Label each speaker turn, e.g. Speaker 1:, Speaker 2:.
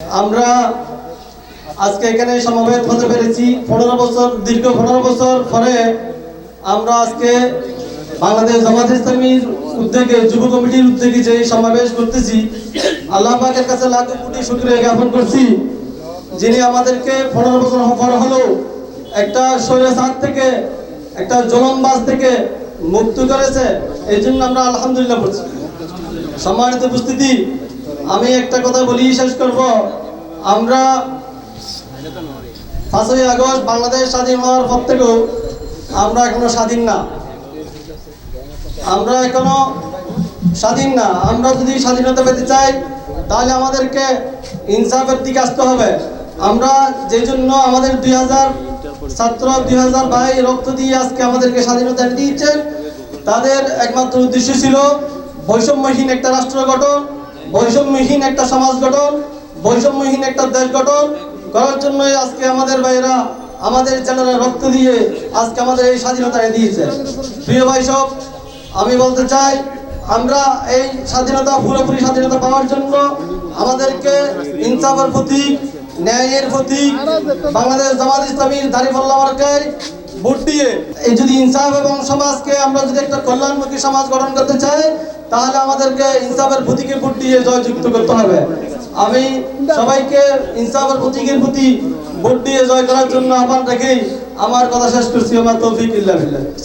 Speaker 1: আমরা আজকে এখানে সমবেত হতে পেরেছি। পনেরো বছর, দীর্ঘ পনেরো বছর পরে আমরা আজকে বাংলাদেশ জামাত ইসলামীর উদ্যোগে, যুব কমিটির উদ্যোগে যে সমাবেশ করতেছি, আল্লাহ পাকের কাছে লাখ কোটি শুক্রিয়া জ্ঞাপন করছি, যিনি আমাদেরকে পনেরো বছর পর হলো একটা স্বৈরাচার থেকে, একটা জলমবাজ থেকে মুক্ত করেছে, এই জন্য আমরা আলহামদুলিল্লাহ বলছি। সম্মানিত উপস্থিতি আমি একটা কথা বলি, শেষ করব। আমরা পাঁচই আগস্ট বাংলাদেশ স্বাধীন হওয়ার পর থেকেও আমরা এখনও স্বাধীন না। আমরা এখনও স্বাধীন না। আমরা যদি স্বাধীনতা পেতে চাই, তাহলে আমাদেরকে ইনসাফের দিকে আসতে হবে। আমরা যে জন্য আমাদের দুই হাজার ছাত্র, দুই হাজার ভাই রক্ত দিয়ে আজকে আমাদেরকে স্বাধীনতা দিয়েছেন, তাদের একমাত্র উদ্দেশ্য ছিল বৈষম্যহীন একটা রাষ্ট্র গঠন। বৈষম্যহীন একটা সমাজ গঠন, বৈষম্যহীন একটা দেশ গঠন করার জন্যই আজকে আমাদের ভাইয়েরা আমাদের ছেলেরা রক্ত দিয়ে আজকে আমাদের এই স্বাধীনতা এনে দিয়েছে প্রিয় ভাই সব, আমি বলতে চাই, আমরা এই স্বাধীনতা, পুরোপুরি স্বাধীনতা পাওয়ার জন্য আমাদেরকে ইনসাফের প্রতীক, ন্যায়ের প্রতীক, বাংলাদেশ জামাত ইসলামীর দাঁড়িপাল্লা মার্কায় ভোট দিয়ে এই যদি ইনসাফ এবং সমাজকে আমরা যদি একটা কল্যাণমুখী সমাজ গঠন করতে চাই তাহলে আমাদেরকে ইনসাফের প্রতীকে ভোট দিয়ে জয়যুক্ত করতে হবে। আমি সবাইকে ইনসাফের প্রতীকের প্রতি ভোট দিয়ে জয় করার জন্য আহ্বান রেখেই আমার কথা শেষ করছি। আমার তৌফিক ইল্লা বিল্লাহ।